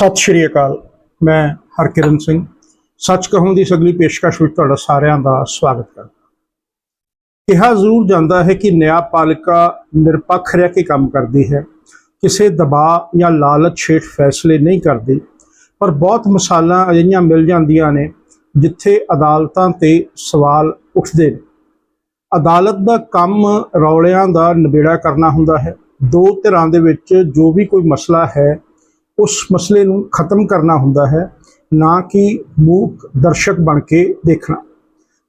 ਸਤਿ ਸ਼੍ਰੀ ਅਕਾਲ, ਮੈਂ ਹਰਕਿਰਨ ਸਿੰਘ। ਸੱਚ ਕਹੂੰ ਦੀ ਸਗਲੀ ਪੇਸ਼ਕਸ਼ ਵਿੱਚ ਤੁਹਾਡਾ ਸਾਰਿਆਂ ਦਾ ਸਵਾਗਤ ਕਰਦਾ ਕਿਹਾ ਜ਼ਰੂਰ ਜਾਂਦਾ ਹੈ ਕਿ ਨਿਆਂਪਾਲਿਕਾ ਨਿਰਪੱਖ ਰਹਿ ਕੇ ਕੰਮ ਕਰਦੀ ਹੈ। ਕਿਸੇ ਦਬਾਅ ਜਾਂ ਲਾਲਚ ਹੇਠ ਫੈਸਲੇ ਨਹੀਂ ਕਰਦੀ, ਪਰ ਬਹੁਤ ਮਿਸਾਲਾਂ ਅਜਿਹੀਆਂ ਮਿਲ ਜਾਂਦੀਆਂ ਨੇ ਜਿੱਥੇ ਅਦਾਲਤਾਂ ਤੇ ਸਵਾਲ ਉੱਠਦੇ ਨੇ। ਅਦਾਲਤ ਦਾ ਕੰਮ ਰੌਲਿਆਂ ਦਾ ਨਿਬੇੜਾ ਕਰਨਾ ਹੁੰਦਾ ਹੈ। ਦੋ ਧਿਰਾਂ ਦੇ ਵਿੱਚ ਜੋ ਵੀ ਕੋਈ ਮਸਲਾ ਹੈ ਉਸ ਮਸਲੇ ਨੂੰ ਖਤਮ ਕਰਨਾ ਹੁੰਦਾ ਹੈ, ਨਾ ਕਿ ਮੂਕ ਦਰਸ਼ਕ ਬਣ ਕੇ ਦੇਖਣਾ।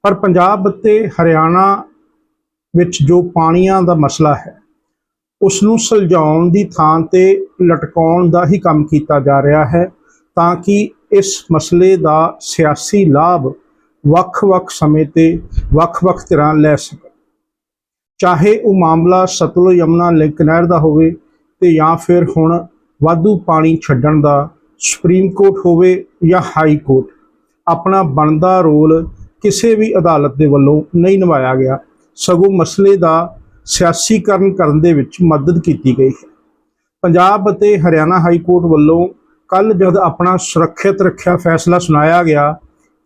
ਪਰ ਪੰਜਾਬ ਅਤੇ ਹਰਿਆਣਾ ਵਿੱਚ ਜੋ ਪਾਣੀਆਂ ਦਾ ਮਸਲਾ ਹੈ, ਉਸ ਨੂੰ ਸੁਲਝਾਉਣ ਦੀ ਥਾਂ ਤੇ ਲਟਕਾਉਣ ਦਾ ਹੀ ਕੰਮ ਕੀਤਾ ਜਾ ਰਿਹਾ ਹੈ, ਤਾਂ ਕਿ ਇਸ ਮਸਲੇ ਦਾ ਸਿਆਸੀ ਲਾਭ ਵੱਖ-ਵੱਖ ਸਮੇਂ ਤੇ ਵੱਖ-ਵੱਖ ਤਰ੍ਹਾਂ ਲੈ ਸਕਣ। ਚਾਹੇ ਉਹ ਮਾਮਲਾ ਸਤਲੁਜ ਯਮਨਾ ਲਿੰਕ ਨਹਿਰ ਦਾ ਹੋਵੇ ਤੇ ਜਾਂ ਫਿਰ ਹੁਣ ਵਾਧੂ ਪਾਣੀ ਛੱਡਣ ਦਾ ਸੁਪਰੀਮ ਕੋਰਟ ਹੋਵੇ ਜਾਂ ਹਾਈ ਕੋਰਟ, ਆਪਣਾ ਬਣਦਾ ਰੋਲ ਕਿਸੇ ਵੀ ਅਦਾਲਤ ਦੇ ਵੱਲੋਂ ਨਹੀਂ ਨਿਭਾਇਆ ਗਿਆ। ਸਗੋਂ ਮਸਲੇ ਦਾ ਸਿਆਸੀਕਰਨ ਕਰਨ ਦੇ ਵਿੱਚ ਮਦਦ ਕੀਤੀ ਗਈ ਹੈ। ਪੰਜਾਬ ਅਤੇ ਹਰਿਆਣਾ ਹਾਈ ਕੋਰਟ ਵੱਲੋਂ ਕੱਲ ਜਦ ਆਪਣਾ ਸੁਰੱਖਿਅਤ ਰੱਖਿਆ ਫੈਸਲਾ ਸੁਣਾਇਆ ਗਿਆ,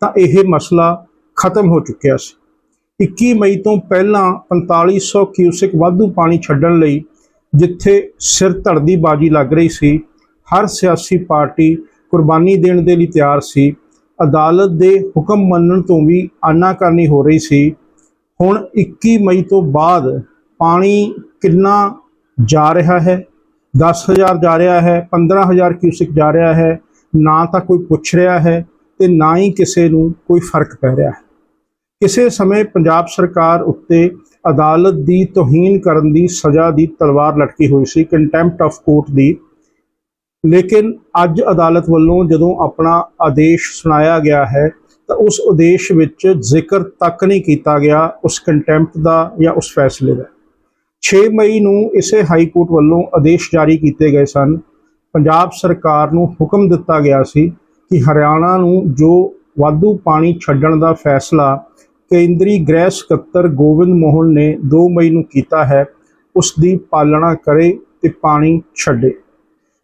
ਤਾਂ ਇਹ ਮਸਲਾ ਖਤਮ ਹੋ ਚੁੱਕਿਆ ਸੀ। 21 ਮਈ ਤੋਂ ਪਹਿਲਾਂ 4500 ਕਿਊਸਿਕ ਵਾਧੂ ਪਾਣੀ ਛੱਡਣ ਲਈ ਜਿੱਥੇ ਸਿਰ ਧੜ ਦੀ ਬਾਜੀ ਲੱਗ ਰਹੀ ਸੀ, ਹਰ ਸਿਆਸੀ ਪਾਰਟੀ ਕੁਰਬਾਨੀ ਦੇਣ ਦੇ ਲਈ ਤਿਆਰ ਸੀ। ਅਦਾਲਤ ਦੇ ਹੁਕਮ ਮੰਨਣ ਤੋਂ ਵੀ ਆਨਾਕਾਨੀ ਹੋ ਰਹੀ ਸੀ। ਹੁਣ 21 ਮਈ ਤੋਂ ਬਾਅਦ ਪਾਣੀ ਕਿੰਨਾ ਜਾ ਰਿਹਾ ਹੈ? 10000 ਜਾ ਰਿਹਾ ਹੈ 15000 ਕਿਊਸਿਕ ਜਾ ਰਿਹਾ ਹੈ, ਨਾ ਤਾਂ ਕੋਈ ਪੁੱਛ ਰਿਹਾ ਹੈ ਤੇ ਨਾ ਹੀ ਕਿਸੇ ਨੂੰ ਕੋਈ ਫ਼ਰਕ ਪੈ ਰਿਹਾ ਹੈ। ਕਿਸੇ ਸਮੇਂ ਪੰਜਾਬ ਸਰਕਾਰ ਉੱਤੇ ਅਦਾਲਤ ਦੀ ਤੋਹੀਨ ਕਰਨ ਦੀ ਸਜ਼ਾ ਦੀ ਤਲਵਾਰ ਲਟਕੀ ਹੋਈ ਸੀ ਕੰਟੈਂਪਟ ਆਫ ਕੋਰਟ ਦੀ। ਲੇਕਿਨ ਅੱਜ ਅਦਾਲਤ ਵੱਲੋਂ ਜਦੋਂ ਆਪਣਾ ਆਦੇਸ਼ ਸੁਣਾਇਆ ਗਿਆ ਹੈ, ਤਾਂ ਉਸ ਉਦੇਸ਼ ਵਿੱਚ ਜ਼ਿਕਰ ਤੱਕ ਨਹੀਂ ਕੀਤਾ ਗਿਆ ਉਸ ਕੰਟੈਂਪਟ ਦਾ ਜਾਂ ਉਸ ਫੈਸਲੇ ਦਾ। 6 ਮਈ ਨੂੰ ਇਸੇ ਹਾਈ ਕੋਰਟ ਵੱਲੋਂ ਆਦੇਸ਼ ਜਾਰੀ ਕੀਤੇ ਗਏ ਸਨ। ਪੰਜਾਬ ਸਰਕਾਰ ਨੂੰ ਹੁਕਮ ਦਿੱਤਾ ਗਿਆ ਸੀ ਕਿ ਹਰਿਆਣਾ ਨੂੰ ਜੋ ਵਾਧੂ ਪਾਣੀ ਛੱਡਣ ਦਾ ਫੈਸਲਾ ਕੇਂਦਰੀ ਗ੍ਰਹਿ ਸਕੱਤਰ ਗੋਬਿੰਦ ਮੋਹਨ ਨੇ 2 ਮਈ ਨੂੰ ਕੀਤਾ ਹੈ, ਉਸ ਦੀ ਪਾਲਣਾ ਕਰੇ ਤੇ ਪਾਣੀ ਛੱਡੇ।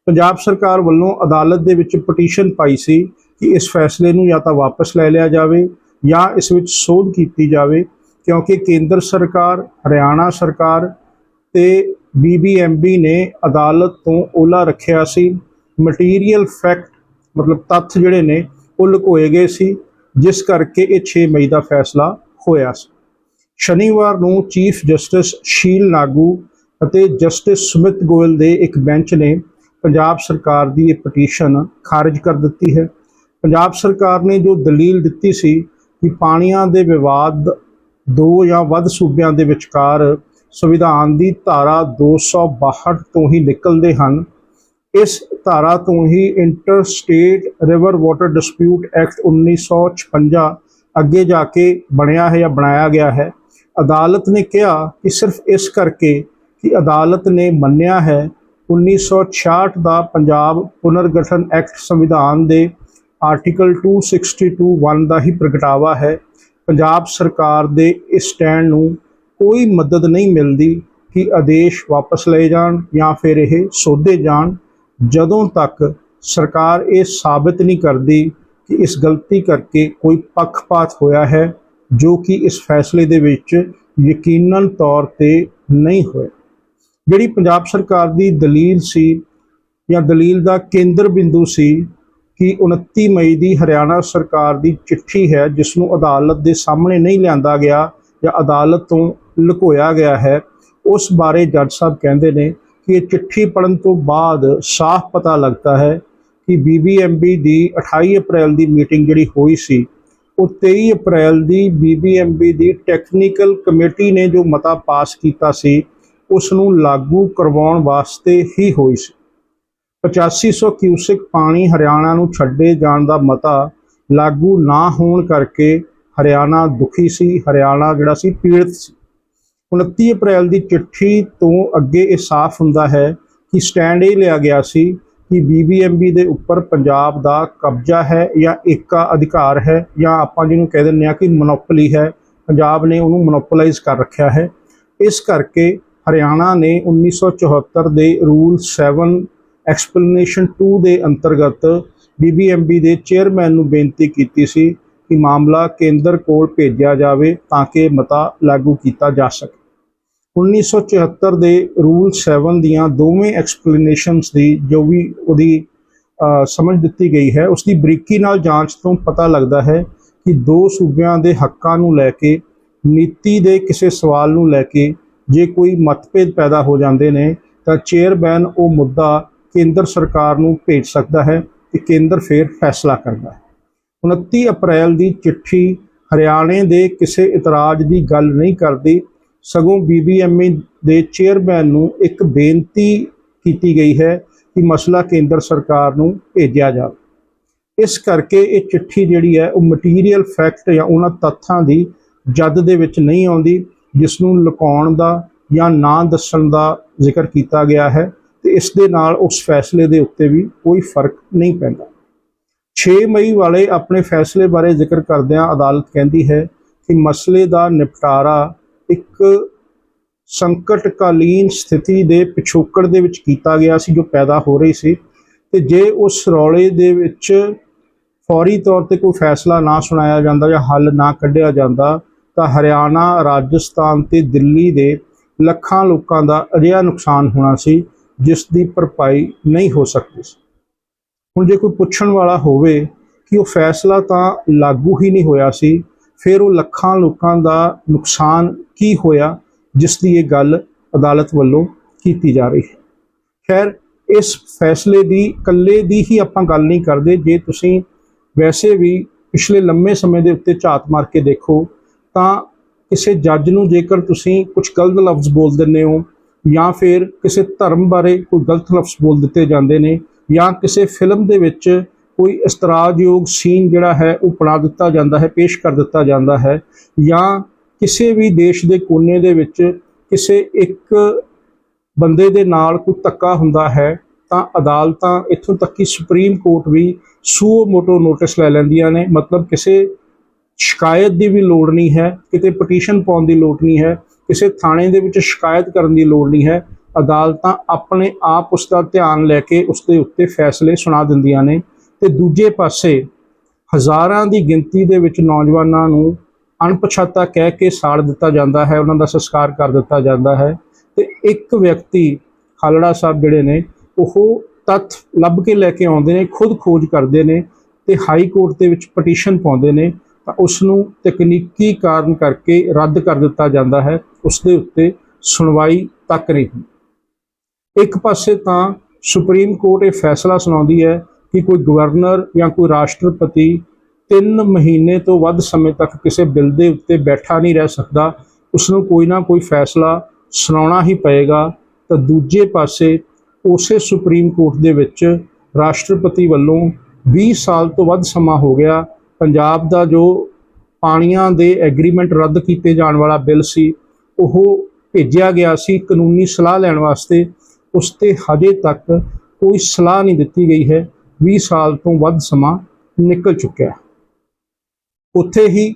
ਪੰਜਾਬ ਸਰਕਾਰ ਵੱਲੋਂ ਅਦਾਲਤ ਦੇ ਵਿੱਚ ਪਟੀਸ਼ਨ ਪਾਈ ਸੀ ਕਿ ਇਸ ਫੈਸਲੇ ਨੂੰ ਜਾਂ ਤਾਂ ਵਾਪਸ ਲੈ ਲਿਆ ਜਾਵੇ ਜਾਂ ਇਸ ਵਿੱਚ ਸੋਧ ਕੀਤੀ ਜਾਵੇ, ਕਿਉਂਕਿ ਕੇਂਦਰ ਸਰਕਾਰ, ਹਰਿਆਣਾ ਸਰਕਾਰ ਤੇ ਬੀਬੀਐਮਬੀ ਨੇ ਅਦਾਲਤ ਤੋਂ ਓਲਾ ਰੱਖਿਆ ਸੀ। ਮਟੀਰੀਅਲ ਫੈਕਟ ਮਤਲਬ ਤੱਥ ਜਿਹੜੇ ਨੇ ਉਹ ਲੁਕੋਏ ਗਏ ਸੀ। ਜਿਸ ਕਰਕੇ ਇਹ 6 ਮਈ ਦਾ ਫੈਸਲਾ ਹੋਇਆ ਸੀ। ਸ਼ਨੀਵਾਰ ਨੂੰ ਚੀਫ ਜਸਟਿਸ ਸ਼ੀਲ ਨਾਗੂ ਅਤੇ ਜਸਟਿਸ ਸੁਮਿਤ ਗੋਇਲ ਦੇ ਇੱਕ ਬੈਂਚ ਨੇ ਪੰਜਾਬ ਸਰਕਾਰ ਦੀ ਇਹ ਪਟੀਸ਼ਨ ਖਾਰਜ ਕਰ ਦਿੱਤੀ ਹੈ। ਪੰਜਾਬ ਸਰਕਾਰ ਨੇ ਜੋ ਦਲੀਲ ਦਿੱਤੀ ਸੀ ਕਿ ਪਾਣੀਆਂ ਦੇ ਵਿਵਾਦ ਦੋ ਜਾਂ ਵੱਧ ਸੂਬਿਆਂ ਦੇ ਵਿਚਕਾਰ ਸੰਵਿਧਾਨ ਦੀ ਧਾਰਾ 262 ਤੋਂ ਹੀ ਨਿਕਲਦੇ ਹਨ ਇਸ ਧਾਰਾ ਤੋਂ ਹੀ inter state river water dispute act 1956 ਅੱਗੇ ਜਾ ਕੇ ਬਣਿਆ ਹੈ ਜਾਂ ਬਣਾਇਆ ਗਿਆ ਹੈ। ਅਦਾਲਤ ਨੇ ਕਿਹਾ ਕਿ ਸਿਰਫ ਇਸ ਕਰਕੇ ਕਿ ਅਦਾਲਤ ਨੇ ਮੰਨਿਆ ਹੈ 1966 ਦਾ ਪੰਜਾਬ ਪੁਨਰਗਠਨ ਐਕਟ ਸੰਵਿਧਾਨ ਦੇ ਆਰਟੀਕਲ 262.1 ਦਾ ਹੀ ਪ੍ਰਗਟਾਵਾ ਹੈ। ਪੰਜਾਬ ਸਰਕਾਰ ਦੇ ਇਸ ਸਟੈਂਡ ਨੂੰ ਕੋਈ ਮਦਦ ਨਹੀਂ ਮਿਲਦੀ ਕਿ ਆਦੇਸ਼ ਵਾਪਸ ਲਏ ਜਾਣ ਜਾਂ ਫਿਰ ਇਹ ਸੋਧੇ ਜਾਣ। ਜਦੋਂ ਤੱਕ ਸਰਕਾਰ ਇਹ ਸਾਬਤ ਨਹੀਂ ਕਰਦੀ ਕਿ ਇਸ ਗਲਤੀ ਕਰਕੇ ਕੋਈ ਪੱਖਪਾਤ ਹੋਇਆ ਹੈ, ਜੋ ਕਿ ਇਸ ਫੈਸਲੇ ਦੇ ਵਿੱਚ ਯਕੀਨਨ ਤੌਰ ਤੇ ਨਹੀਂ ਹੋਇਆ। ਜਿਹੜੀ ਪੰਜਾਬ ਸਰਕਾਰ ਦੀ ਦਲੀਲ ਸੀ ਜਾਂ ਦਲੀਲ ਦਾ ਕੇਂਦਰ ਬਿੰਦੂ ਸੀ ਕਿ 29 ਮਈ ਦੀ ਹਰਿਆਣਾ ਸਰਕਾਰ ਦੀ ਚਿੱਠੀ ਹੈ, ਜਿਸ ਨੂੰ ਅਦਾਲਤ ਦੇ ਸਾਹਮਣੇ ਨਹੀਂ ਲਿਆਂਦਾ ਗਿਆ ਜਾਂ ਅਦਾਲਤ ਤੋਂ ਲੁਕੋਇਆ ਗਿਆ ਹੈ, ਉਸ ਬਾਰੇ ਜੱਜ ਸਾਹਿਬ ਕਹਿੰਦੇ ਨੇ ਕਿ ਇਹ ਚਿੱਠੀ ਪੜਨ ਤੋਂ ਬਾਅਦ ਸਾਫ਼ ਪਤਾ ਲੱਗਦਾ ਹੈ ਕਿ ਬੀਬੀਐਮਬੀ ਦੀ 28 ਅਪ੍ਰੈਲ ਦੀ ਮੀਟਿੰਗ ਜਿਹੜੀ ਹੋਈ ਸੀ, ਉਹ 23 ਅਪ੍ਰੈਲ ਦੀ ਬੀਬੀਐਮਬੀ ਦੀ ਟੈਕਨੀਕਲ ਕਮੇਟੀ ਨੇ ਜੋ ਮਤਾ ਪਾਸ ਕੀਤਾ ਸੀ, ਉਸ ਨੂੰ ਲਾਗੂ ਕਰਵਾਉਣ ਵਾਸਤੇ ਹੀ ਹੋਈ ਸੀ। 8500 ਕਿਊਸਿਕ ਪਾਣੀ ਹਰਿਆਣਾ ਨੂੰ ਛੱਡੇ ਜਾਣ ਦਾ ਮਤਾ ਲਾਗੂ ਨਾ ਹੋਣ ਕਰਕੇ ਹਰਿਆਣਾ ਦੁਖੀ ਸੀ, ਹਰਿਆਣਾ ਜਿਹੜਾ ਸੀ ਪੀੜਤ ਸੀ। 29 ਅਪ੍ਰੈਲ ਦੀ ਚਿੱਠੀ ਤੋਂ ਅੱਗੇ ਇਹ ਸਾਫ਼ ਹੁੰਦਾ ਹੈ ਕਿ ਸਟੈਂਡ ਇਹ ਲਿਆ ਗਿਆ ਸੀ ਕਿ ਬੀਬੀਐਮਬੀ ਦੇ ਉੱਪਰ ਪੰਜਾਬ ਦਾ ਕਬਜ਼ਾ ਹੈ ਜਾਂ ਏਕਾ ਅਧਿਕਾਰ ਹੈ ਜਾਂ ਆਪਾਂ ਜਿਹਨੂੰ ਕਹਿ ਦਿੰਦੇ ਆ ਕਿ ਮੋਨੋਪੋਲੀ ਹੈ, ਪੰਜਾਬ ਨੇ ਉਹਨੂੰ ਮੋਨੋਪੋਲਾਈਜ਼ ਕਰ ਰੱਖਿਆ ਹੈ। ਇਸ ਕਰਕੇ ਹਰਿਆਣਾ ਨੇ 1974 ਦੇ ਰੂਲ 7 ਐਕਸਪਲੇਨੇਸ਼ਨ 2 ਦੇ ਅੰਤਰਗਤ ਬੀਬੀਐਮਬੀ ਦੇ ਚੇਅਰਮੈਨ ਨੂੰ ਬੇਨਤੀ ਕੀਤੀ ਸੀ ਕਿ ਮਾਮਲਾ ਕੇਂਦਰ ਕੋਲ ਭੇਜਿਆ ਜਾਵੇ ਤਾਂ ਕਿ ਮਤਾ ਲਾਗੂ ਕੀਤਾ ਜਾ ਸਕੇ। 1974 ਦੇ ਰੂਲ 7 ਦੀਆਂ ਦੋਵੇਂ ਐਕਸਪਲੇਨੇਸ਼ਨਸ ਦੀ ਜੋ ਵੀ ਉਹਦੀ ਸਮਝ ਦਿੱਤੀ ਗਈ ਹੈ ਉਸ ਦੀ ਬਰੀਕੀ ਨਾਲ ਜਾਂਚ ਤੋਂ ਪਤਾ ਲੱਗਦਾ ਹੈ ਕਿ ਦੋ ਸੂਬਿਆਂ ਦੇ ਹੱਕਾਂ ਨੂੰ ਲੈ ਕੇ, ਨੀਤੀ ਦੇ ਕਿਸੇ ਸਵਾਲ ਨੂੰ ਲੈ ਕੇ ਜੇ ਕੋਈ ਮਤਭੇਦ ਪੈਦਾ ਹੋ ਜਾਂਦੇ ਨੇ, ਤਾਂ ਚੇਅਰਮੈਨ ਉਹ ਮੁੱਦਾ ਕੇਂਦਰ ਸਰਕਾਰ ਨੂੰ ਭੇਜ ਸਕਦਾ ਹੈ ਤੇ ਕੇਂਦਰ ਫਿਰ ਫੈਸਲਾ ਕਰਦਾ ਹੈ। 29 ਅਪ੍ਰੈਲ ਦੀ ਚਿੱਠੀ ਹਰਿਆਣੇ ਦੇ ਕਿਸੇ ਇਤਰਾਜ਼ ਦੀ ਗੱਲ ਨਹੀਂ ਕਰਦੀ ਸਗੋਂ ਬੀਬੀਐਮਈ ਦੇ ਚੇਅਰਮੈਨ ਨੂੰ ਇੱਕ ਬੇਨਤੀ ਕੀਤੀ ਗਈ ਹੈ ਕਿ ਮਸਲਾ ਕੇਂਦਰ ਸਰਕਾਰ ਨੂੰ ਭੇਜਿਆ ਜਾਵੇ। ਇਸ ਕਰਕੇ ਇਹ ਚਿੱਠੀ ਜਿਹੜੀ ਹੈ, ਉਹ ਮਟੀਰੀਅਲ ਫੈਕਟ ਜਾਂ ਉਹਨਾਂ ਤੱਥਾਂ ਦੀ ਜਦ ਦੇ ਵਿੱਚ ਨਹੀਂ ਆਉਂਦੀ ਜਿਸ ਨੂੰ ਲੁਕਾਉਣ ਦਾ ਜਾਂ ਨਾ ਦੱਸਣ ਦਾ ਜ਼ਿਕਰ ਕੀਤਾ ਗਿਆ ਹੈ ਤੇ ਇਸ ਦੇ ਨਾਲ ਉਸ ਫੈਸਲੇ ਦੇ ਉੱਤੇ ਵੀ ਕੋਈ ਫ਼ਰਕ ਨਹੀਂ ਪੈਂਦਾ। 6 ਮਈ ਵਾਲੇ ਆਪਣੇ ਫੈਸਲੇ ਬਾਰੇ ਜ਼ਿਕਰ ਕਰਦਿਆਂ ਅਦਾਲਤ ਕਹਿੰਦੀ ਹੈ ਕਿ ਮਸਲੇ ਦਾ ਨਿਪਟਾਰਾ ਇੱਕ ਸੰਕਟਕਾਲੀਨ ਸਥਿਤੀ ਦੇ ਪਿਛੋਕੜ ਦੇ ਵਿੱਚ ਕੀਤਾ ਗਿਆ ਸੀ, ਜੋ ਪੈਦਾ ਹੋ ਰਹੀ ਸੀ। ਤੇ ਜੇ ਉਸ ਰੌਲੇ ਦੇ ਵਿੱਚ ਫੌਰੀ ਤੌਰ ਤੇ ਕੋਈ ਫੈਸਲਾ ਨਾ ਸੁਣਾਇਆ ਜਾਂਦਾ ਜਾਂ ਹੱਲ ਨਾ ਕੱਢਿਆ ਜਾਂਦਾ, ਤਾਂ ਹਰਿਆਣਾ, ਰਾਜਸਥਾਨ ਤੇ ਦਿੱਲੀ ਦੇ ਲੱਖਾਂ ਲੋਕਾਂ ਦਾ ਅਜਿਹਾ ਨੁਕਸਾਨ ਹੋਣਾ ਸੀ, ਜਿਸ ਦੀ ਭਰਪਾਈ ਨਹੀਂ ਹੋ ਸਕਦੀ ਸੀ। ਹੁਣ ਜੇ ਕੋਈ ਪੁੱਛਣ ਵਾਲਾ ਹੋਵੇ ਕਿ ਉਹ ਫੈਸਲਾ ਤਾਂ ਲਾਗੂ ਹੀ ਨਹੀਂ ਹੋਇਆ ਸੀ, ਫਿਰ ਉਹ ਲੱਖਾਂ ਲੋਕਾਂ ਦਾ ਨੁਕਸਾਨ ਕੀ ਹੋਇਆ, ਜਿਸ ਦੀ ਇਹ ਗੱਲ ਅਦਾਲਤ ਵੱਲੋਂ ਕੀਤੀ ਜਾ ਰਹੀ ਹੈ। ਖੈਰ, ਇਸ ਫੈਸਲੇ ਦੀ, ਇਕੱਲੇ ਦੀ ਹੀ ਆਪਾਂ ਗੱਲ ਨਹੀਂ ਕਰਦੇ। ਜੇ ਤੁਸੀਂ ਵੈਸੇ ਵੀ ਪਿਛਲੇ ਲੰਮੇ ਸਮੇਂ ਦੇ ਉੱਤੇ ਝਾਤ ਮਾਰ ਕੇ ਦੇਖੋ, ਤਾਂ ਕਿਸੇ ਜੱਜ ਨੂੰ ਜੇਕਰ ਤੁਸੀਂ ਕੁਝ ਗਲਤ ਲਫ਼ਜ਼ ਬੋਲ ਦਿੰਦੇ ਹੋ, ਜਾਂ ਫਿਰ ਕਿਸੇ ਧਰਮ ਬਾਰੇ ਕੋਈ ਗਲਤ ਲਫ਼ਜ਼ ਬੋਲ ਦਿੱਤੇ ਜਾਂਦੇ ਨੇ, ਜਾਂ ਕਿਸੇ ਫਿਲਮ ਦੇ ਵਿੱਚ ਕੋਈ ਇਸਤਰਾਜ਼ਯੋਗ ਸੀਨ ਜਿਹੜਾ ਹੈ, ਉਹ ਬਣਾ ਦਿੱਤਾ ਜਾਂਦਾ ਹੈ, ਪੇਸ਼ ਕਰ ਦਿੱਤਾ ਜਾਂਦਾ ਹੈ, ਜਾਂ ਕਿਸੇ ਵੀ ਦੇਸ਼ ਦੇ ਕੋਨੇ ਦੇ ਵਿੱਚ ਕਿਸੇ ਇੱਕ ਬੰਦੇ ਦੇ ਨਾਲ ਕੋਈ ਧੱਕਾ ਹੁੰਦਾ ਹੈ, ਤਾਂ ਅਦਾਲਤਾਂ ਇੱਥੋਂ ਤੱਕ ਕਿ ਸੁਪਰੀਮ ਕੋਰਟ ਵੀ ਸੂਓ ਮੋਟੋ ਨੋਟਿਸ ਲੈ ਲੈਂਦੀਆਂ ਨੇ। ਮਤਲਬ ਕਿਸੇ ਸ਼ਿਕਾਇਤ ਦੀ ਵੀ ਲੋੜ ਨਹੀਂ ਹੈ, ਕਿਤੇ ਪਟੀਸ਼ਨ ਪਾਉਣ ਦੀ ਲੋੜ ਨਹੀਂ ਹੈ, ਕਿਸੇ ਥਾਣੇ ਦੇ ਵਿੱਚ ਸ਼ਿਕਾਇਤ ਕਰਨ ਦੀ ਲੋੜ ਨਹੀਂ ਹੈ। ਅਦਾਲਤਾਂ ਆਪਣੇ ਆਪ ਉਸ ਦਾ ਧਿਆਨ ਲੈ ਕੇ ਉਸ ਦੇ ਉੱਤੇ ਫੈਸਲੇ ਸੁਣਾ ਦਿੰਦੀਆਂ ਨੇ। ਤੇ ਦੂਜੇ ਪਾਸੇ ਹਜ਼ਾਰਾਂ ਦੀ ਗਿਣਤੀ ਦੇ ਵਿੱਚ ਨੌਜਵਾਨਾਂ ਨੂੰ ਅਣਪਛਾਤਾ ਕਹਿ ਕੇ ਸਾੜ ਦਿੱਤਾ ਜਾਂਦਾ ਹੈ, ਉਹਨਾਂ ਦਾ ਸੰਸਕਾਰ ਕਰ ਦਿੱਤਾ ਜਾਂਦਾ ਹੈ ਤੇ ਇੱਕ ਵਿਅਕਤੀ ਖਾਲੜਾ ਸਾਹਿਬ ਜਿਹੜੇ ਨੇ, ਉਹ ਤੱਥ ਲੱਭ ਕੇ ਲੈ ਕੇ ਆਉਂਦੇ ਨੇ, ਖੁਦ ਖੋਜ ਕਰਦੇ ਨੇ ਤੇ ਹਾਈ ਕੋਰਟ ਦੇ ਵਿੱਚ ਪਟੀਸ਼ਨ ਪਾਉਂਦੇ ਨੇ, ਤਾਂ ਉਸ ਨੂੰ ਤਕਨੀਕੀ ਕਾਰਨ ਕਰਕੇ ਰੱਦ ਕਰ ਦਿੱਤਾ ਜਾਂਦਾ ਹੈ ਉਸ ਦੇ ਉੱਤੇ ਸੁਣਵਾਈ ਤੱਕ ਨਹੀਂ ਇੱਕ ਪਾਸੇ ਤਾਂ ਸੁਪਰੀਮ ਕੋਰਟ ਇਹ ਫੈਸਲਾ ਸੁਣਾਉਂਦੀ ਹੈ ਕਿ ਕੋਈ ਗਵਰਨਰ ਜਾਂ ਕੋਈ ਰਾਸ਼ਟਰਪਤੀ 3 ਮਹੀਨੇ ਤੋਂ ਵੱਧ ਸਮੇਂ ਤੱਕ ਕਿਸੇ ਬਿੱਲ ਦੇ ਉੱਤੇ ਬੈਠਾ ਨਹੀਂ ਰਹਿ ਸਕਦਾ ਉਸ ਨੂੰ ਕੋਈ ਨਾ ਕੋਈ ਫੈਸਲਾ ਸੁਣਾਉਣਾ ਹੀ ਪਏਗਾ। ਤਾਂ ਦੂਜੇ ਪਾਸੇ ਉਸੇ ਸੁਪਰੀਮ ਕੋਰਟ ਦੇ ਵਿੱਚ ਰਾਸ਼ਟਰਪਤੀ ਵੱਲੋਂ 20 ਸਾਲ ਤੋਂ ਵੱਧ ਸਮਾਂ ਹੋ ਗਿਆ। ਪੰਜਾਬ ਦਾ ਜੋ ਪਾਣੀਆਂ ਦੇ ਐਗਰੀਮੈਂਟ ਰੱਦ ਕੀਤੇ ਜਾਣ ਵਾਲਾ ਬਿੱਲ ਸੀ, ਉਹ ਭੇਜਿਆ ਗਿਆ ਸੀ ਕਾਨੂੰਨੀ ਸਲਾਹ ਲੈਣ ਵਾਸਤੇ। ਉਸ ਤੇ ਹਜੇ ਤੱਕ ਕੋਈ ਸਲਾਹ ਨਹੀਂ ਦਿੱਤੀ ਗਈ ਹੈ। 20 ਸਾਲ ਤੋਂ ਵੱਧ ਸਮਾਂ ਨਿਕਲ ਚੁੱਕਿਆ। ਹੈ ਉੱਥੇ ਹੀ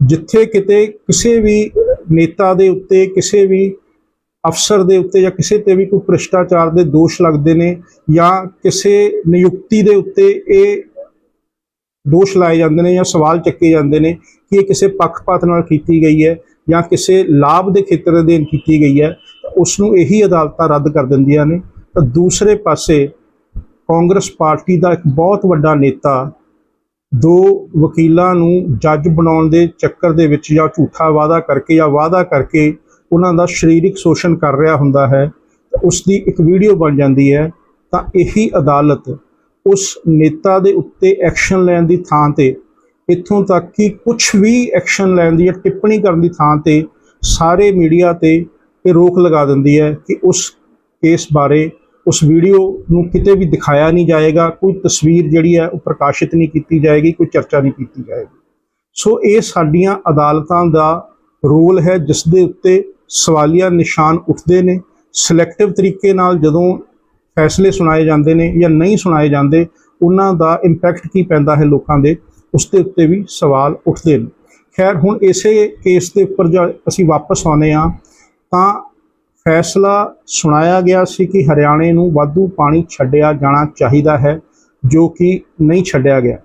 ਜਿੱਥੇ ਕਿਤੇ ਕਿਸੇ ਵੀ ਨੇਤਾ ਦੇ ਉੱਤੇ, ਕਿਸੇ ਵੀ ਅਫਸਰ ਦੇ ਉੱਤੇ ਜਾਂ ਕਿਸੇ ਤੇ ਵੀ ਕੋਈ ਭ੍ਰਿਸ਼ਟਾਚਾਰ ਦੇ ਦੋਸ਼ ਲੱਗਦੇ ਨੇ ਜਾਂ ਕਿਸੇ ਨਿਯੁਕਤੀ ਦੇ ਉੱਤੇ ਇਹ ਦੋਸ਼ ਲਾਏ ਜਾਂਦੇ ਨੇ ਜਾਂ ਸਵਾਲ ਚੱਕੇ ਜਾਂਦੇ ਨੇ ਕਿ ਇਹ ਕਿਸੇ ਪੱਖਪਾਤ ਨਾਲ ਕੀਤੀ ਗਈ ਹੈ ਜਾਂ ਕਿਸੇ ਲਾਭ ਦੇ ਖੇਤਰ ਦੇ ਅਧੀਨ ਕੀਤੀ ਗਈ ਹੈ, ਤਾਂ ਉਸ ਨੂੰ ਇਹੀ ਅਦਾਲਤਾਂ ਰੱਦ ਕਰ ਦਿੰਦੀਆਂ ਨੇ। ਤਾਂ ਦੂਸਰੇ ਪਾਸੇ ਕਾਂਗਰਸ ਪਾਰਟੀ ਦਾ ਇੱਕ ਬਹੁਤ ਵੱਡਾ ਨੇਤਾ ਦੋ ਵਕੀਲਾਂ ਨੂੰ ਜੱਜ ਬਣਾਉਣ ਦੇ ਚੱਕਰ ਦੇ ਵਿੱਚ ਜਾਂ ਝੂਠਾ ਵਾਅਦਾ ਕਰਕੇ ਜਾਂ ਵਾਅਦਾ ਕਰਕੇ ਉਹਨਾਂ ਦਾ ਸਰੀਰਕ ਸ਼ੋਸ਼ਣ ਕਰ ਰਿਹਾ ਹੁੰਦਾ ਹੈ ਉਸ ਦੀ ਇੱਕ ਵੀਡੀਓ ਬਣ ਜਾਂਦੀ ਹੈ, ਤਾਂ ਇਹੀ ਅਦਾਲਤ ਉਸ ਨੇਤਾ ਦੇ ਉੱਤੇ ਐਕਸ਼ਨ ਲੈਣ ਦੀ ਥਾਂ ਤੇ, ਇੱਥੋਂ ਤੱਕ ਕਿ ਕੁਝ ਵੀ ਐਕਸ਼ਨ ਲੈਣ ਦੀ ਜਾਂ ਟਿੱਪਣੀ ਕਰਨ ਦੀ ਥਾਂ ਤੇ ਸਾਰੇ ਮੀਡੀਆ ਤੇ ਇਹ ਰੋਕ ਲਗਾ ਦਿੰਦੀ ਹੈ ਕਿ ਉਸ ਕੇਸ ਬਾਰੇ ਉਸ ਵੀਡੀਓ ਨੂੰ ਕਿਤੇ ਵੀ ਦਿਖਾਇਆ ਨਹੀਂ ਜਾਏਗਾ, ਕੋਈ ਤਸਵੀਰ ਜਿਹੜੀ ਹੈ ਉਹ ਪ੍ਰਕਾਸ਼ਿਤ ਨਹੀਂ ਕੀਤੀ ਜਾਏਗੀ, ਕੋਈ ਚਰਚਾ ਨਹੀਂ ਕੀਤੀ ਜਾਏਗੀ। ਸੋ ਇਹ ਸਾਡੀਆਂ ਅਦਾਲਤਾਂ ਦਾ ਰੋਲ ਹੈ, ਜਿਸ ਦੇ ਉੱਤੇ ਸਵਾਲੀਆ ਨਿਸ਼ਾਨ ਉੱਠਦੇ ਨੇ। ਸਿਲੈਕਟਿਵ ਤਰੀਕੇ ਨਾਲ ਜਦੋਂ ਫੈਸਲੇ ਸੁਣਾਏ ਜਾਂਦੇ ਨੇ ਜਾਂ ਨਹੀਂ ਸੁਣਾਏ ਜਾਂਦੇ, ਉਹਨਾਂ ਦਾ ਇੰਪੈਕਟ ਕੀ ਪੈਂਦਾ ਹੈ ਲੋਕਾਂ ਦੇ? ਉਸ ਦੇ ਉੱਤੇ ਵੀ ਸਵਾਲ ਉੱਠਦੇ ਨੇ। ਖੈਰ, ਹੁਣ ਇਸੇ ਕੇਸ ਦੇ ਉੱਪਰ ਜੇ ਅਸੀਂ ਵਾਪਸ ਆਉਨੇ ਆ ਤਾਂ ਫੈਸਲਾ ਸੁਣਾਇਆ ਗਿਆ ਸੀ ਕਿ ਹਰਿਆਣੇ ਨੂੰ ਵਾਧੂ ਪਾਣੀ ਛੱਡਿਆ ਜਾਣਾ ਚਾਹੀਦਾ ਹੈ, ਜੋ ਕਿ ਨਹੀਂ ਛੱਡਿਆ ਗਿਆ।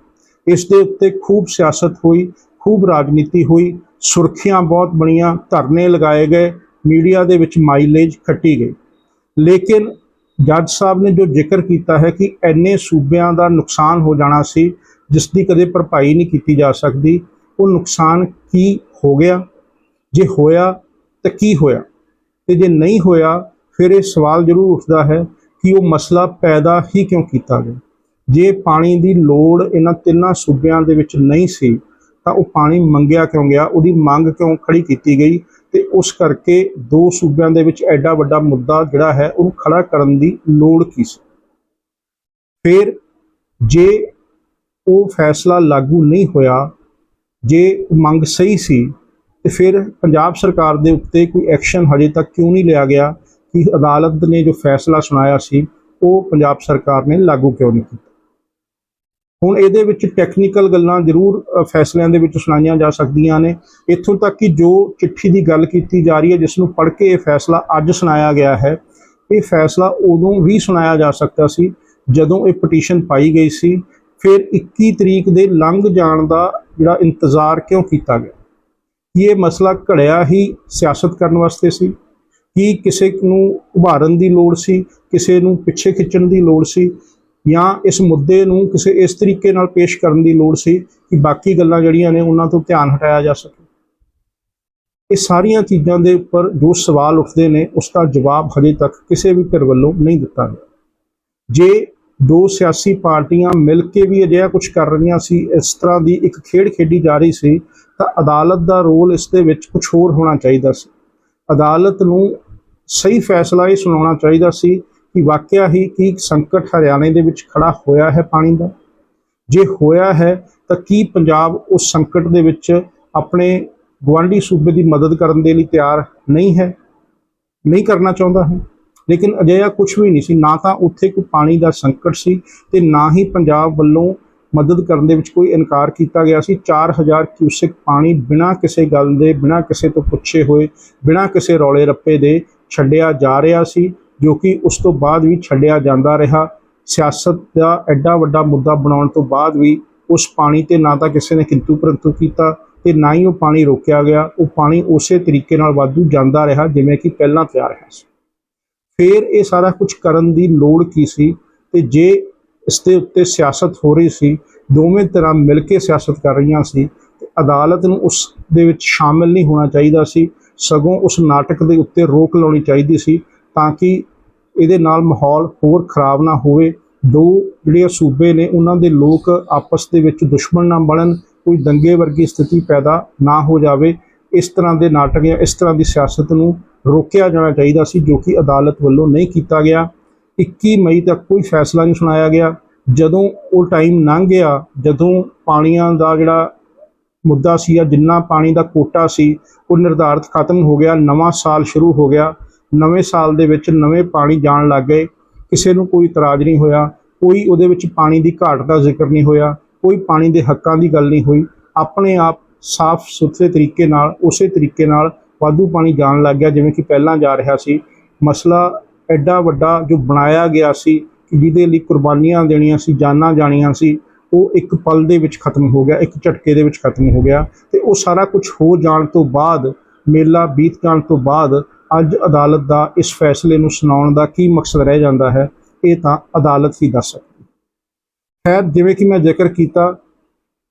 ਇਸ ਦੇ ਉੱਤੇ ਖੂਬ ਸਿਆਸਤ ਹੋਈ, ਖੂਬ ਰਾਜਨੀਤੀ ਹੋਈ, ਸੁਰਖੀਆਂ ਬਹੁਤ ਬਣੀਆਂ, ਧਰਨੇ ਲਗਾਏ ਗਏ, ਮੀਡੀਆ ਦੇ ਵਿੱਚ ਮਾਈਲੇਜ ਖੱਟੀ ਗਈ। ਲੇਕਿਨ ਜੱਜ ਸਾਹਿਬ ਨੇ ਜੋ ਜ਼ਿਕਰ ਕੀਤਾ ਹੈ ਕਿ ਐਨੇ ਸੂਬਿਆਂ ਦਾ ਨੁਕਸਾਨ ਹੋ ਜਾਣਾ ਸੀ, ਜਿਸ ਦੀ ਕਦੇ ਭਰਪਾਈ ਨਹੀਂ ਕੀਤੀ ਜਾ ਸਕਦੀ, ਉਹ ਨੁਕਸਾਨ ਕੀ ਹੋ ਗਿਆ? ਜੇ ਹੋਇਆ ਤਾਂ ਕੀ ਹੋਇਆ? ਤੇ ਜੇ ਨਹੀਂ ਹੋਇਆ, ਫਿਰ ਇਹ ਸਵਾਲ ਜ਼ਰੂਰ ਉੱਠਦਾ ਹੈ ਕਿ ਉਹ ਮਸਲਾ ਪੈਦਾ ਹੀ ਕਿਉਂ ਕੀਤਾ ਗਿਆ? ਜੇ ਪਾਣੀ ਦੀ ਲੋੜ ਇਹਨਾਂ ਤਿੰਨਾਂ ਸੂਬਿਆਂ ਦੇ ਵਿੱਚ ਨਹੀਂ ਸੀ, ਤਾਂ ਉਹ ਪਾਣੀ ਮੰਗਿਆ ਕਿਉਂ ਗਿਆ? ਉਹਦੀ ਮੰਗ ਕਿਉਂ ਖੜੀ ਕੀਤੀ ਗਈ? ਤੇ ਉਸ ਕਰਕੇ ਦੋ ਸੂਬਿਆਂ ਦੇ ਵਿੱਚ ਐਡਾ ਵੱਡਾ ਮੁੱਦਾ ਜਿਹੜਾ ਹੈ, ਉਹਨੂੰ ਖੜਾ ਕਰਨ ਦੀ ਲੋੜ ਕੀ ਸੀ? ਫਿਰ ਜੇ ਉਹ ਫੈਸਲਾ ਲਾਗੂ ਨਹੀਂ ਹੋਇਆ, ਜੇ ਮੰਗ ਸਹੀ ਸੀ ਤੇ ਫਿਰ ਪੰਜਾਬ ਸਰਕਾਰ ਦੇ ਉੱਤੇ ਕੋਈ ਐਕਸ਼ਨ ਹਜੇ ਤੱਕ ਕਿਉਂ ਨਹੀਂ ਲਿਆ ਗਿਆ ਕਿ ਅਦਾਲਤ ਨੇ ਜੋ ਫੈਸਲਾ ਸੁਣਾਇਆ ਸੀ, ਉਹ ਪੰਜਾਬ ਸਰਕਾਰ ਨੇ ਲਾਗੂ ਕਿਉਂ ਨਹੀਂ ਕੀਤਾ? ਹੁਣ ਇਹਦੇ ਵਿੱਚ ਟੈਕਨੀਕਲ ਗੱਲਾਂ ਜ਼ਰੂਰ ਫੈਸਲਿਆਂ ਦੇ ਵਿੱਚ ਸੁਣਾਈਆਂ ਜਾ ਸਕਦੀਆਂ ਨੇ। ਇੱਥੋਂ ਤੱਕ ਕਿ ਜੋ ਚਿੱਠੀ ਦੀ ਗੱਲ ਕੀਤੀ ਜਾ ਰਹੀ ਹੈ, ਜਿਸ ਨੂੰ ਪੜ੍ਹ ਕੇ ਇਹ ਫੈਸਲਾ ਅੱਜ ਸੁਣਾਇਆ ਗਿਆ ਹੈ, ਇਹ ਫੈਸਲਾ ਉਦੋਂ ਵੀ ਸੁਣਾਇਆ ਜਾ ਸਕਦਾ ਸੀ, ਜਦੋਂ ਇਹ ਪਟੀਸ਼ਨ ਪਾਈ ਗਈ ਸੀ। ਫਿਰ 21 ਤਰੀਕ ਦੇ ਲੰਘ ਜਾਣ ਦਾ ਜਿਹੜਾ ਇੰਤਜ਼ਾਰ ਕਿਉਂ ਕੀਤਾ ਗਿਆ? ਕੀ ਇਹ ਮਸਲਾ ਘੜਿਆ ਹੀ ਸਿਆਸਤ ਕਰਨ ਵਾਸਤੇ ਸੀ? ਕੀ ਕਿਸੇ ਨੂੰ ਉਭਾਰਨ ਦੀ ਲੋੜ ਸੀ? ਕਿਸੇ ਨੂੰ ਪਿੱਛੇ ਖਿੱਚਣ ਦੀ ਲੋੜ ਸੀ? ਜਾਂ ਇਸ ਮੁੱਦੇ ਨੂੰ ਕਿਸੇ ਇਸ ਤਰੀਕੇ ਨਾਲ ਪੇਸ਼ ਕਰਨ ਦੀ ਲੋੜ ਸੀ ਕਿ ਬਾਕੀ ਗੱਲਾਂ ਜਿਹੜੀਆਂ ਨੇ ਉਹਨਾਂ ਤੋਂ ਧਿਆਨ ਹਟਾਇਆ ਜਾ ਸਕੇ? ਇਹ ਸਾਰੀਆਂ ਚੀਜ਼ਾਂ ਦੇ ਉੱਪਰ ਜੋ ਸਵਾਲ ਉੱਠਦੇ ਨੇ, ਉਸ ਦਾ ਜਵਾਬ ਹਜੇ ਤੱਕ ਕਿਸੇ ਵੀ ਧਿਰ ਵੱਲੋਂ ਨਹੀਂ ਦਿੱਤਾ ਗਿਆ। ਜੇ ਦੋ ਸਿਆਸੀ ਪਾਰਟੀਆਂ ਮਿਲ ਕੇ ਵੀ ਅਜਿਹਾ ਕੁਝ ਕਰ ਰਹੀਆਂ ਸੀ, ਇਸ ਤਰ੍ਹਾਂ ਦੀ ਇੱਕ ਖੇਡ ਖੇਡੀ ਜਾ ਰਹੀ ਸੀ ਤਾਂ ਅਦਾਲਤ ਦਾ ਰੋਲ ਇਸ ਦੇ ਵਿੱਚ ਕੁਝ ਹੋਰ ਹੋਣਾ ਚਾਹੀਦਾ ਸੀ। ਅਦਾਲਤ ਨੂੰ ਸਹੀ ਫੈਸਲਾ ਇਹ ਸੁਣਾਉਣਾ ਚਾਹੀਦਾ ਸੀ ਕਿ ਵਾਕਿਆ ਹੀ ਕੀ ਸੰਕਟ ਹਰਿਆਣੇ ਦੇ ਵਿੱਚ ਖੜਾ ਹੋਇਆ ਹੈ ਪਾਣੀ ਦਾ। ਜੇ ਹੋਇਆ ਹੈ ਤਾਂ ਕੀ ਪੰਜਾਬ ਉਸ ਸੰਕਟ ਦੇ ਵਿੱਚ ਆਪਣੇ ਗੁਆਂਢੀ ਸੂਬੇ ਦੀ ਮਦਦ ਕਰਨ ਦੇ ਲਈ ਤਿਆਰ ਨਹੀਂ ਹੈ? ਨਹੀਂ ਕਰਨਾ ਚਾਹੁੰਦਾ ਹੈ। ਲੇਕਿਨ ਅਜਿਹਾ ਕੁਝ ਵੀ ਨਹੀਂ ਸੀ। ਨਾ ਤਾਂ ਉੱਥੇ ਕੋਈ ਪਾਣੀ ਦਾ ਸੰਕਟ ਸੀ ਤੇ ਨਾ ਹੀ ਪੰਜਾਬ ਵੱਲੋਂ ਮਦਦ ਕਰਨ ਦੇ ਵਿੱਚ ਕੋਈ ਇਨਕਾਰ ਕੀਤਾ ਗਿਆ ਸੀ। 4000 ਕਿਊਸਿਕ ਪਾਣੀ ਬਿਨਾਂ ਕਿਸੇ ਗੱਲ ਦੇ, ਬਿਨਾਂ ਕਿਸੇ ਤੋਂ ਪੁੱਛੇ ਹੋਏ, ਬਿਨਾਂ ਕਿਸੇ ਰੌਲੇ ਰੱਪੇ ਦੇ ਛੱਡਿਆ ਜਾ ਰਿਹਾ ਸੀ, ਜੋ ਕਿ ਉਸ ਤੋਂ ਬਾਅਦ ਵੀ ਛੱਡਿਆ ਜਾਂਦਾ ਰਿਹਾ। ਸਿਆਸਤ ਦਾ ਐਡਾ ਵੱਡਾ ਮੁੱਦਾ ਬਣਾਉਣ ਤੋਂ ਬਾਅਦ ਵੀ ਉਸ ਪਾਣੀ ਤੇ ਨਾ ਤਾਂ ਕਿਸੇ ਨੇ ਕਿੰਤੂ ਪਰੰਤੂ ਕੀਤਾ ਤੇ ਨਾ ਹੀ ਉਹ ਪਾਣੀ ਰੋਕਿਆ ਗਿਆ। ਉਹ ਪਾਣੀ ਉਸੇ ਤਰੀਕੇ ਨਾਲ ਵਾਧੂ ਜਾਂਦਾ ਰਿਹਾ ਜਿਵੇਂ ਕਿ ਪਹਿਲਾਂ ਤਿਆਰ ਹੈ। ਸੀ ਫਿਰ ਇਹ ਸਾਰਾ ਕੁਝ ਕਰਨ ਦੀ ਲੋੜ ਕੀ ਸੀ? ਤੇ ਜੇ ਇਸ ਦੇ ਉੱਤੇ ਸਿਆਸਤ ਹੋ ਰਹੀ ਸੀ, ਦੋਵੇਂ ਤਰ੍ਹਾਂ ਮਿਲ ਕੇ ਸਿਆਸਤ ਕਰ ਰਹੀਆਂ ਸੀ, ਤੇ ਅਦਾਲਤ ਨੂੰ ਉਸ ਦੇ ਵਿੱਚ ਸ਼ਾਮਿਲ ਨਹੀਂ ਹੋਣਾ ਚਾਹੀਦਾ ਸੀ, ਸਗੋਂ ਉਸ ਨਾਟਕ ਦੇ ਉੱਤੇ ਰੋਕ ਲਾਉਣੀ ਚਾਹੀਦੀ ਸੀ, ਤਾਂ ਕਿ ਇਹਦੇ ਨਾਲ ਮਾਹੌਲ ਹੋਰ ਖਰਾਬ ਨਾ ਹੋਵੇ। ਦੋ ਜਿਹੜੇ ਸੂਬੇ ਨੇ, ਉਹਨਾਂ ਦੇ ਲੋਕ ਆਪਸ ਦੇ ਵਿੱਚ ਦੁਸ਼ਮਣ ਨਾ ਬਣਨ, ਕੋਈ ਦੰਗੇ ਵਰਗੀ ਸਥਿਤੀ ਪੈਦਾ ਨਾ ਹੋ ਜਾਵੇ। ਇਸ ਤਰ੍ਹਾਂ ਦੇ ਨਾਟਕ ਜਾਂ ਇਸ ਤਰ੍ਹਾਂ ਦੀ ਸਿਆਸਤ ਨੂੰ ਰੋਕਿਆ ਜਾਣਾ ਚਾਹੀਦਾ ਸੀ, ਜੋ ਕਿ ਅਦਾਲਤ ਵੱਲੋਂ ਨਹੀਂ ਕੀਤਾ ਗਿਆ। 21 ਮਈ ਤੱਕ ਕੋਈ ਫੈਸਲਾ ਨਹੀਂ ਸੁਣਾਇਆ ਗਿਆ। ਜਦੋਂ ਉਹ ਟਾਈਮ ਲੰਘ ਗਿਆ, ਜਦੋਂ ਪਾਣੀਆਂ ਦਾ ਜਿਹੜਾ ਮੁੱਦਾ ਸੀ ਜਾਂ ਜਿੰਨਾ ਪਾਣੀ ਦਾ ਕੋਟਾ ਸੀ, ਉਹ ਨਿਰਧਾਰਤ ਖਤਮ ਹੋ ਗਿਆ। ਨਵਾਂ ਸਾਲ ਸ਼ੁਰੂ ਹੋ ਗਿਆ। ਨਵੇਂ ਸਾਲ ਦੇ ਵਿੱਚ ਨਵੇਂ ਪਾਣੀ ਜਾਣ ਲੱਗ ਗਏ। ਕਿਸੇ ਨੂੰ ਕੋਈ ਇਤਰਾਜ਼ ਨਹੀਂ ਹੋਇਆ। ਕੋਈ ਉਹਦੇ ਵਿੱਚ ਪਾਣੀ ਦੀ ਘਾਟ ਦਾ ਜ਼ਿਕਰ ਨਹੀਂ ਹੋਇਆ। ਕੋਈ ਪਾਣੀ ਦੇ ਹੱਕਾਂ ਦੀ ਗੱਲ ਨਹੀਂ ਹੋਈ। ਆਪਣੇ ਆਪ ਸਾਫ਼ ਸੁਥਰੇ ਤਰੀਕੇ ਨਾਲ, ਉਸੇ ਤਰੀਕੇ ਨਾਲ ਵਾਧੂ ਪਾਣੀ ਜਾਣ ਲੱਗ ਗਿਆ, ਜਿਵੇਂ ਕਿ ਪਹਿਲਾਂ ਜਾ ਰਿਹਾ ਸੀ। ਮਸਲਾ ਐਡਾ ਵੱਡਾ ਜੋ ਬਣਾਇਆ ਗਿਆ ਸੀ ਕਿ ਜਿਹਦੇ ਲਈ ਕੁਰਬਾਨੀਆਂ ਦੇਣੀਆਂ ਸੀ, ਜਾਨਾਂ ਜਾਣੀਆਂ ਸੀ, ਉਹ ਇੱਕ ਪਲ ਦੇ ਵਿੱਚ ਖਤਮ ਹੋ ਗਿਆ, ਇੱਕ ਝਟਕੇ ਦੇ ਵਿੱਚ ਖਤਮ ਹੋ ਗਿਆ ਤੇ ਉਹ ਸਾਰਾ ਕੁਝ ਹੋ ਜਾਣ ਤੋਂ ਬਾਅਦ, ਮੇਲਾ ਬੀਤ ਜਾਣ ਤੋਂ ਬਾਅਦ ਅੱਜ ਅਦਾਲਤ ਦਾ ਇਸ ਫੈਸਲੇ ਨੂੰ ਸੁਣਾਉਣ ਦਾ ਕੀ ਮਕਸਦ ਰਹਿ ਜਾਂਦਾ ਹੈ, ਇਹ ਤਾਂ ਅਦਾਲਤ ਹੀ ਦੱਸ ਸਕਦੀ ਖੈਰ, ਜਿਵੇਂ ਕਿ ਮੈਂ ਜ਼ਿਕਰ ਕੀਤਾ,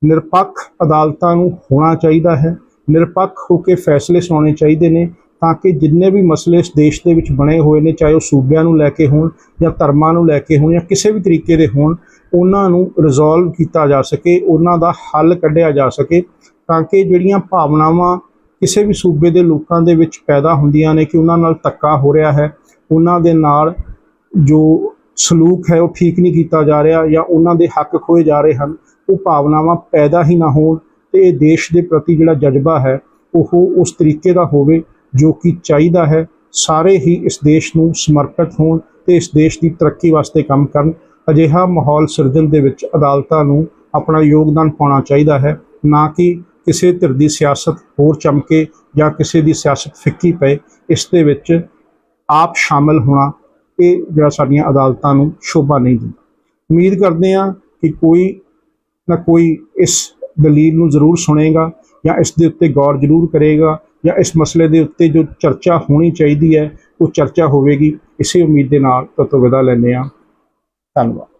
ਨਿਰਪੱਖ ਅਦਾਲਤਾਂ ਨੂੰ ਹੋਣਾ ਚਾਹੀਦਾ ਹੈ, ਨਿਰਪੱਖ ਹੋ ਕੇ ਫੈਸਲੇ ਸੁਣਾਉਣੇ ਚਾਹੀਦੇ ਨੇ ਤਾਂ ਕਿ ਜਿੰਨੇ ਵੀ ਮਸਲੇ ਇਸ ਦੇਸ਼ ਦੇ ਵਿੱਚ ਬਣੇ ਹੋਏ ਨੇ, ਚਾਹੇ ਉਹ ਸੂਬਿਆਂ ਨੂੰ ਲੈ ਕੇ ਹੋਣ ਜਾਂ ਧਰਮਾਂ ਨੂੰ ਲੈ ਕੇ ਹੋਣ ਜਾਂ ਕਿਸੇ ਵੀ ਤਰੀਕੇ ਦੇ ਹੋਣ, ਉਹਨਾਂ ਨੂੰ ਰਿਜ਼ੋਲਵ ਕੀਤਾ ਜਾ ਸਕੇ, ਉਹਨਾਂ ਦਾ ਹੱਲ ਕੱਢਿਆ ਜਾ ਸਕੇ, ਤਾਂ ਕਿ ਜਿਹੜੀਆਂ ਭਾਵਨਾਵਾਂ ਕਿਸੇ ਵੀ ਸੂਬੇ ਦੇ ਲੋਕਾਂ ਦੇ ਵਿੱਚ ਪੈਦਾ ਹੁੰਦੀਆਂ ਨੇ, ਕਿ ਉਹਨਾਂ ਨਾਲ ਧੱਕਾ ਹੋ ਰਿਹਾ ਹੈ, ਉਹਨਾਂ ਦੇ ਨਾਲ ਜੋ ਸਲੂਕ ਹੈ ਉਹ ਠੀਕ ਨਹੀਂ ਕੀਤਾ ਜਾ ਰਿਹਾ ਜਾਂ ਉਹਨਾਂ ਦੇ ਹੱਕ ਖੋਏ ਜਾ ਰਹੇ ਹਨ, ਉਹ ਭਾਵਨਾਵਾਂ ਪੈਦਾ ਹੀ ਨਾ ਹੋਣ ਤੇ ਇਹ ਦੇਸ਼ ਦੇ ਪ੍ਰਤੀ ਜਿਹੜਾ ਜਜ਼ਬਾ ਹੈ, ਉਹ ਉਸ ਤਰੀਕੇ ਦਾ ਹੋਵੇ ਜੋ ਕਿ ਚਾਹੀਦਾ ਹੈ, ਸਾਰੇ ਹੀ ਇਸ ਦੇਸ਼ ਨੂੰ ਸਮਰਪਿਤ ਹੋਣ ਤੇ ਇਸ ਦੇਸ਼ ਦੀ ਤਰੱਕੀ ਵਾਸਤੇ ਕੰਮ ਕਰਨ। ਅਜਿਹਾ ਮਾਹੌਲ ਸਿਰਜਣ ਦੇ ਵਿੱਚ ਅਦਾਲਤਾਂ ਨੂੰ ਆਪਣਾ ਯੋਗਦਾਨ ਪਾਉਣਾ ਚਾਹੀਦਾ ਹੈ, ਨਾ ਕਿ ਕਿਸੇ ਧਿਰ ਦੀ ਸਿਆਸਤ ਹੋਰ ਚਮਕੇ ਜਾਂ ਕਿਸੇ ਦੀ ਸਿਆਸਤ ਫਿੱਕੀ ਪਏ। ਇਸ ਦੇ ਵਿੱਚ ਆਪ ਸ਼ਾਮਲ ਹੋਣਾ, ਇਹ ਜਿਹੜਾ ਸਾਡੀਆਂ ਅਦਾਲਤਾਂ ਨੂੰ ਸ਼ੋਭਾ ਨਹੀਂ ਦਿੰਦਾ। ਉਮੀਦ ਕਰਦੇ ਹਾਂ ਕਿ ਕੋਈ ਨਾ ਕੋਈ ਇਸ ਦਲੀਲ ਨੂੰ ਜ਼ਰੂਰ ਸੁਣੇਗਾ ਜਾਂ ਇਸ ਦੇ ਉੱਤੇ ਗੌਰ ਜ਼ਰੂਰ ਕਰੇਗਾ। ਜਾਂ ਇਸ ਮਸਲੇ ਦੇ ਉੱਤੇ ਜੋ ਚਰਚਾ ਹੋਣੀ ਚਾਹੀਦੀ ਹੈ, ਉਹ ਚਰਚਾ ਹੋਵੇਗੀ। ਇਸੇ ਉਮੀਦ ਦੇ ਨਾਲ ਤੁਹਾਡੇ ਵਿਦਾ ਲੈਂਦੇ ਹਾਂ। ਧੰਨਵਾਦ।